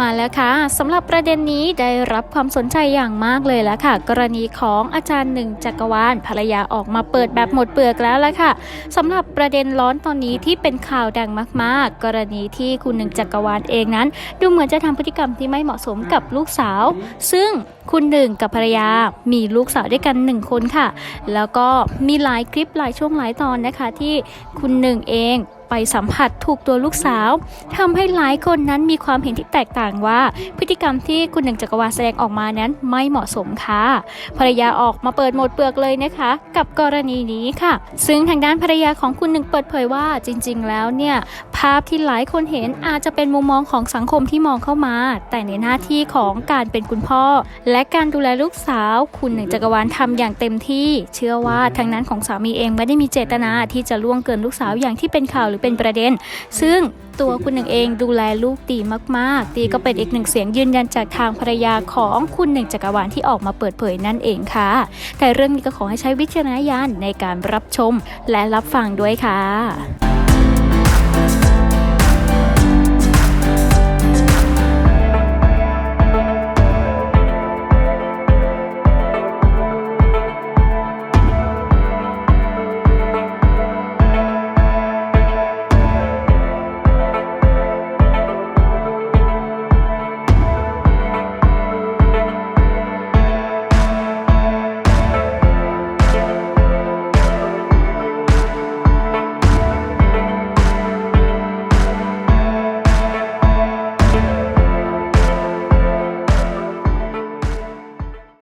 มาแล้วค่ะสำหรับประเด็นนี้ได้รับความสนใจอย่างมากเลยแล้วค่ะ กรณีของอาจารย์หนึ่งจักรวาลภรรยาออกมาเปิดแบบหมดเปลือกแล้วละค่ะสำหรับประเด็นร้อนตอนนี้ที่เป็นข่าวดังมาก ๆ กรณีที่คุณหนึ่งจักรวาลเองนั้น ดูเหมือนจะทำพฤติกรรมที่ไม่เหมาะสมกับลูกสาว ซึ่งคุณหนึ่งกับภรรยา มีลูกสาวด้วยกันหนึ่งคนค่ะ แล้วก็มีหลายคลิปหลายช่วงหลายตอนนะคะที่คุณหนึ่งเอง ไปสัมผัสถูกตัวลูกสาวทำให้หลายคนนั้นมีความเห็นที่แตกต่างว่า พฤติกรรมที่คุณหนึ่งจักรวาลแสดงออกมานั้นไม่เหมาะสมค่ะภรรยาออกมาเปิดหมดเปลือกเลยนะคะ กับกรณีนี้ค่ะ ซึ่งทางด้านภรรยาของคุณหนึ่งเปิดเผยว่าจริง ๆ แล้วเนี่ยาพที่หลายคนเห็นอาจจะเป็นมุมมองของสังคมที่มองเข้ามา แต่ในหน้าที่ของการเป็นคุณพ่อ และการดูแลลูกสาว คุณหนึ่งจักรวาลทำอย่างเต็มที่ เชื่อว่าทางนั้นของสามีเองไม่ได้มีเจตนาที่จะล่วงเกินลูกสาวอย่างที่เป็นข่าวหรือเป็นประเด็น ซึ่งตัวคุณหนึ่งเองดูแลลูกดีมากๆดีก็เป็นอีกหนึ่งเสียงยืนยันจากทางภรรยาของคุณหนึ่งจักรวาลที่ออกมาเปิดเผยนั่นเองค่ะ แต่เรื่องนี้ก็ขอให้ใช้วิจารณญาณในการรับชมและรับฟังด้วยค่ะ